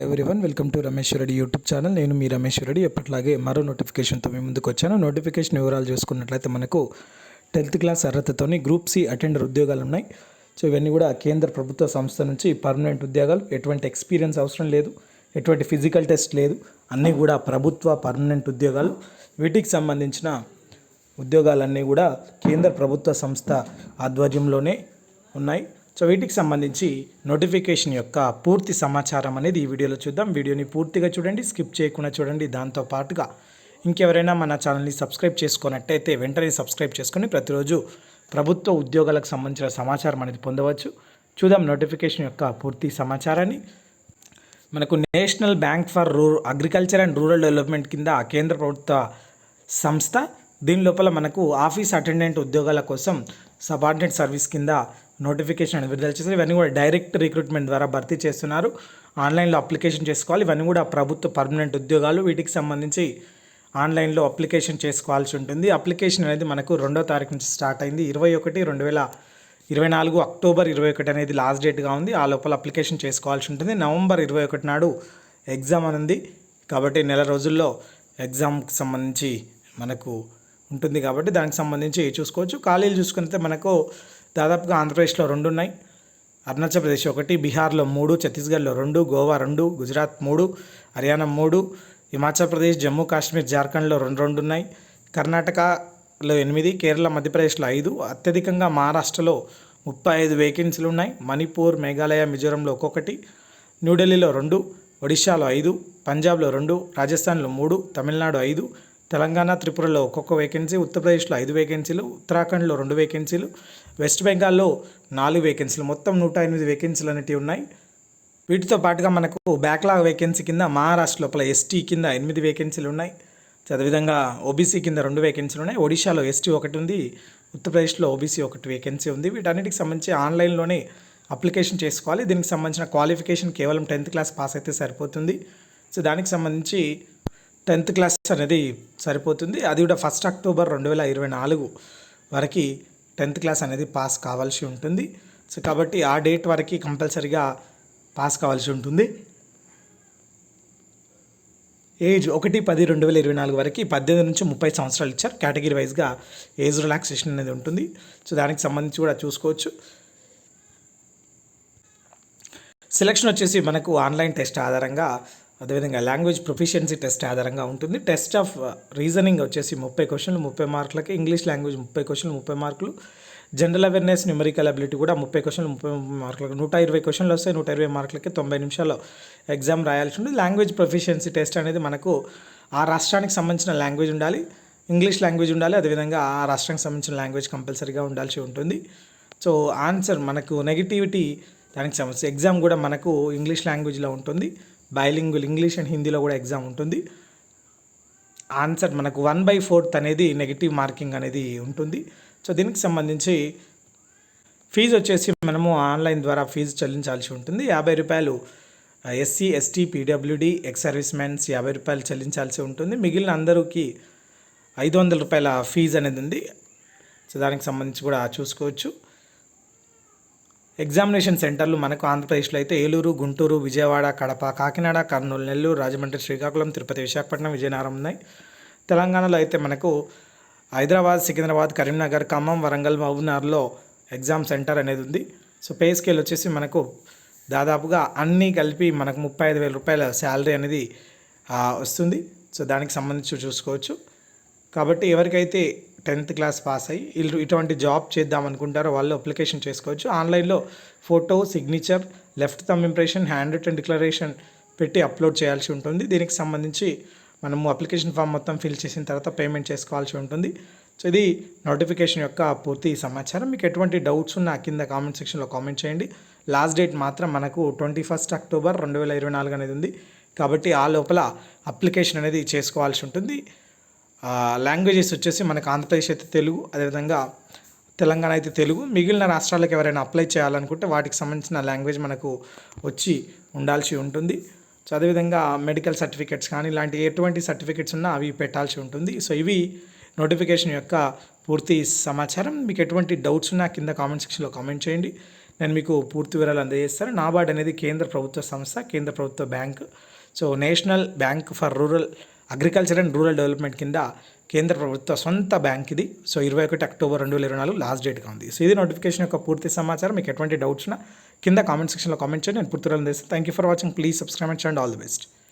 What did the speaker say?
Everyone welcome to Ramesh Reddy YouTube channel నేను మీ రమేష్ రెడ్డి ఎప్పటిలాగే మరో నోటిఫికేషన్తో మీ ముందుకు వచ్చాను. నోటిఫికేషన్ వివరాలు చూసుకున్నట్లయితే మనకు టెన్త్ క్లాస్ అర్హతతోని గ్రూప్ సి అటెండర్ ఉద్యోగాలు ఉన్నాయి. సో ఇవన్నీ కూడా కేంద్ర ప్రభుత్వ సంస్థ నుంచి పర్మనెంట్ ఉద్యోగాలు. ఎటువంటి ఎక్స్పీరియన్స్ అవసరం లేదు. ఎటువంటి ఫిజికల్ టెస్ట్ లేదు. అన్నీ కూడా ప్రభుత్వ పర్మనెంట్ ఉద్యోగాలు. వీటికి సంబంధించిన ఉద్యోగాలన్నీ కూడా కేంద్ర ప్రభుత్వ సంస్థ ఆధ్వర్యంలోనే ఉన్నాయి. సో వీటికి సంబంధించి నోటిఫికేషన్ యొక్క పూర్తి సమాచారం అనేది ఈ వీడియోలో చూద్దాం. వీడియోని పూర్తిగా చూడండి స్కిప్ చేయకుండా చూడండి. దాంతో పాటుగా ఇంకెవరైనా మన ఛానల్ని సబ్స్క్రైబ్ చేసుకున్నట్టయితే వెంటనే సబ్స్క్రైబ్ చేసుకొని ప్రతిరోజు ప్రభుత్వ ఉద్యోగాలకు సంబంధించిన సమాచారం అనేది పొందవచ్చు. చూద్దాం నోటిఫికేషన్ యొక్క పూర్తి సమాచారాన్ని. మనకు national bank for rural agriculture and rural development కింద కేంద్ర ప్రభుత్వ సంస్థ. దీని లోపల మనకు ఆఫీస్ అటెండెంట్ ఉద్యోగాల కోసం సబార్డినేట్ సర్వీస్ కింద నోటిఫికేషన్ అనేది విడుదల చేశారు ఇవన్నీ కూడా డైరెక్ట్ రిక్రూట్మెంట్ ద్వారా భర్తీ చేస్తున్నారు. ఆన్లైన్లో అప్లికేషన్ చేసుకోవాలి. ఇవన్నీ కూడా ప్రభుత్వ పర్మనెంట్ ఉద్యోగాలు. వీటికి సంబంధించి ఆన్లైన్లో అప్లికేషన్ చేసుకోవాల్సి ఉంటుంది. అప్లికేషన్ అనేది మనకు రెండో తారీఖు నుంచి స్టార్ట్ అయింది. ఇరవై ఒకటి రెండు వేల ఇరవై నాలుగు అక్టోబర్ ఇరవై ఒకటి అనేది లాస్ట్ డేట్గా ఉంది. ఆ లోపల అప్లికేషన్ చేసుకోవాల్సి ఉంటుంది. నవంబర్ ఇరవై ఒకటి నాడు ఎగ్జామ్ అని ఉంది. కాబట్టి నెల రోజుల్లో ఎగ్జామ్కి సంబంధించి మనకు ఉంటుంది కాబట్టి దానికి సంబంధించి చూసుకోవచ్చు. ఖాళీలు చూసుకుంటే మనకు దాదాపుగా ఆంధ్రప్రదేశ్లో రెండు ఉన్నాయి అరుణాచల్ప్రదేశ్ ఒకటి బీహార్లో మూడు ఛత్తీస్గఢ్లో రెండు గోవా రెండు గుజరాత్ మూడు హర్యానా మూడు హిమాచల్ ప్రదేశ్ జమ్మూ కాశ్మీర్ జార్ఖండ్లో రెండు రెండు ఉన్నాయి కర్ణాటకలో ఎనిమిది కేరళ మధ్యప్రదేశ్లో ఐదు అత్యధికంగా మహారాష్ట్రలో ముప్పై ఐదు వేకెన్సీలు ఉన్నాయి. మణిపూర్ మేఘాలయ మిజోరంలో ఒక్కొక్కటి న్యూఢిల్లీలో రెండు ఒడిశాలో ఐదు పంజాబ్లో రెండు రాజస్థాన్లో మూడు తమిళనాడు ఐదు తెలంగాణ త్రిపురలో ఒక్కొక్క వేకెన్సీ ఉత్తరప్రదేశ్లో ఐదు వేకెన్సీలు ఉత్తరాఖండ్లో రెండు వేకెన్సీలు వెస్ట్ బెంగాల్లో నాలుగు వేకెన్సీలు మొత్తం నూట ఎనిమిది వేకెన్సీలు అనేటివి ఉన్నాయి. వీటితో పాటుగా మనకు బ్యాక్లాగ్ వేకెన్సీ కింద మహారాష్ట్ర లోపల ఎస్టీ కింద ఎనిమిది వేకెన్సీలు ఉన్నాయి. అదేవిధంగా ఓబీసీ కింద రెండు వేకెన్సీలు ఉన్నాయి. ఒడిశాలో ఎస్టీ ఒకటి ఉంది. ఉత్తరప్రదేశ్లో ఓబీసీ ఒకటి వేకెన్సీ ఉంది. వీటన్నిటికి సంబంధించి ఆన్లైన్లోనే అప్లికేషన్ చేసుకోవాలి. దీనికి సంబంధించిన క్వాలిఫికేషన్ కేవలం టెన్త్ క్లాస్ పాస్ అయితే సరిపోతుంది. సో దానికి సంబంధించి టెన్త్ క్లాస్ అనేది సరిపోతుంది. అది కూడా ఫస్ట్ అక్టోబర్ రెండు వేల ఇరవై నాలుగు వరకు టెన్త్ క్లాస్ అనేది పాస్ కావాల్సి ఉంటుంది. సో కాబట్టి ఆ డేట్ వరకు కంపల్సరీగా పాస్ కావాల్సి ఉంటుంది. ఏజ్ ఒకటి పది రెండు వేల ఇరవై నాలుగు వరకు పద్దెనిమిది నుంచి ముప్పై సంవత్సరాలు ఇచ్చారు. కేటగిరీ వైజ్గా ఏజ్ రిలాక్సేషన్ అనేది ఉంటుంది. సో దానికి సంబంధించి కూడా చూసుకోవచ్చు. సెలక్షన్ వచ్చేసి మనకు ఆన్లైన్ టెస్ట్ ఆధారంగా అదేవిధంగా లాంగ్వేజ్ ప్రొఫిషియన్సీ టెస్ట్ ఆధారంగా ఉంటుంది. టెస్ట్ ఆఫ్ రీజనింగ్ వచ్చేసి ముప్పై క్వశ్చన్లు ముప్పై మార్కులకి ఇంగ్లీష్ లాంగ్వేజ్ ముప్పై క్వశ్చన్లు ముప్పై మార్కులు. జనరల్ అవేర్నెస్ న్యూమరికల్ అబిలిటీ కూడా ముప్పై క్వశ్చన్లు ముప్పై మార్కులకు నూట ఇరవై క్వశ్చన్లు వస్తాయి నూట ఇరవై మార్కులకి తొంభై నిమిషాల్లో ఎగ్జామ్ రాయాల్సి ఉంటుంది. లాంగ్వేజ్ ప్రొఫిషియన్సీ టెస్ట్ అనేది మనకు ఆ రాష్ట్రానికి సంబంధించిన లాంగ్వేజ్ ఉండాలి ఇంగ్లీష్ లాంగ్వేజ్ ఉండాలి అదేవిధంగా ఆ రాష్ట్రానికి సంబంధించిన లాంగ్వేజ్ కంపల్సరీగా ఉండాల్సి ఉంటుంది. సో ఆన్సర్ మనకు నెగిటివిటీ దానికి సంబంధించి ఎగ్జామ్ కూడా మనకు ఇంగ్లీష్ లాంగ్వేజ్లో ఉంటుంది. బైలింగుల్ ఇంగ్లీష్ అండ్ హిందీలో కూడా ఎగ్జామ్ ఉంటుంది. ఆన్సర్ మనకు వన్ బై ఫోర్త్ అనేది నెగిటివ్ మార్కింగ్ అనేది ఉంటుంది. సో దీనికి సంబంధించి ఫీజు వచ్చేసి మనము ఆన్లైన్ ద్వారా ఫీజు చెల్లించాల్సి ఉంటుంది. యాభై రూపాయలు SC ST PWD ex service mans యాభై రూపాయలు చెల్లించాల్సి ఉంటుంది. మిగిలిన అందరికీ ఐదు వందల రూపాయల ఫీజు అనేది ఉంది. సో దానికి సంబంధించి కూడా చూసుకోవచ్చు. ఎగ్జామినేషన్ సెంటర్లు మనకు ఆంధ్రప్రదేశ్లో అయితే ఏలూరు గుంటూరు విజయవాడ కడప కాకినాడ కర్నూలు నెల్లూరు రాజమండ్రి శ్రీకాకుళం తిరుపతి విశాఖపట్నం విజయనగరం ఉన్నాయి. తెలంగాణలో అయితే మనకు హైదరాబాద్ సికింద్రాబాద్ కరీంనగర్ ఖమ్మం వరంగల్ మహబూబ్నగర్లో ఎగ్జామ్ సెంటర్ అనేది ఉంది. సో పే స్కేల్ వచ్చేసి మనకు దాదాపుగా అన్నీ కలిపి మనకు ముప్పై ఐదు వేల రూపాయల శాలరీ అనేది వస్తుంది. సో దానికి సంబంధించి చూసుకోవచ్చు. కాబట్టి ఎవరికైతే టెన్త్ క్లాస్ పాస్ అయ్యి వీళ్ళు ఇటువంటి జాబ్ చేద్దాం అనుకుంటారో వాళ్ళు అప్లికేషన్ చేసుకోవచ్చు. ఆన్లైన్లో photo signature left thumb impression hand written declaration పెట్టి అప్లోడ్ చేయాల్సి ఉంటుంది. దీనికి సంబంధించి మనము అప్లికేషన్ ఫామ్ మొత్తం ఫిల్ చేసిన తర్వాత పేమెంట్ చేసుకోవాల్సి ఉంటుంది. సో ఇది నోటిఫికేషన్ యొక్క పూర్తి సమాచారం. మీకు ఎటువంటి డౌట్స్ ఉన్నా కింద కామెంట్ సెక్షన్లో కామెంట్ చేయండి. లాస్ట్ డేట్ మాత్రం మనకు ట్వంటీ ఫస్ట్ అక్టోబర్ రెండు వేల ఇరవై నాలుగు అనేది ఉంది. కాబట్టి ఆ లోపల అప్లికేషన్ అనేది చేసుకోవాల్సి ఉంటుంది. లాంగ్వేజెస్ వచ్చేసి మనకు ఆంధ్రప్రదేశ్ అయితే తెలుగు అదేవిధంగా తెలంగాణ అయితే తెలుగు. మిగిలిన రాష్ట్రాలకు ఎవరైనా అప్లై చేయాలనుకుంటే వాటికి సంబంధించిన లాంగ్వేజ్ మనకు వచ్చి ఉండాల్సి ఉంటుంది. సో అదేవిధంగా మెడికల్ సర్టిఫికేట్స్ కానీ ఇలాంటి ఎటువంటి సర్టిఫికేట్స్ ఉన్నా అవి పెట్టాల్సి ఉంటుంది. సో ఇవి నోటిఫికేషన్ యొక్క పూర్తి సమాచారం. మీకు ఎటువంటి డౌట్స్ ఉన్నా కింద కామెంట్ సెక్షన్లో కామెంట్ చేయండి. నేను మీకు పూర్తి వివరాలు అందజేస్తాను. నాబార్డ్ అనేది కేంద్ర ప్రభుత్వ సంస్థ కేంద్ర ప్రభుత్వ bank. So national bank for rural agriculture and rural development కింద కేంద్ర ప్రభుత్వ సొంత బ్యాంక్ ఇది. సో ఇరవై ఒకటి అక్టోబర్ రెండు వేల ఇరవై నాలుగు లాస్ట్ డేట్గా ఉంది సో ఇది నోటిఫికేషన్ యొక్క పూర్తి సమాచారం. మీకు ఎటువంటి డౌట్స్ ఉన్నా కింద కామెంట్ సెక్షన్లో కామెంట్ చేయండి. నేను పూర్తి వివరాలు thank you for watching please subscribe and all the best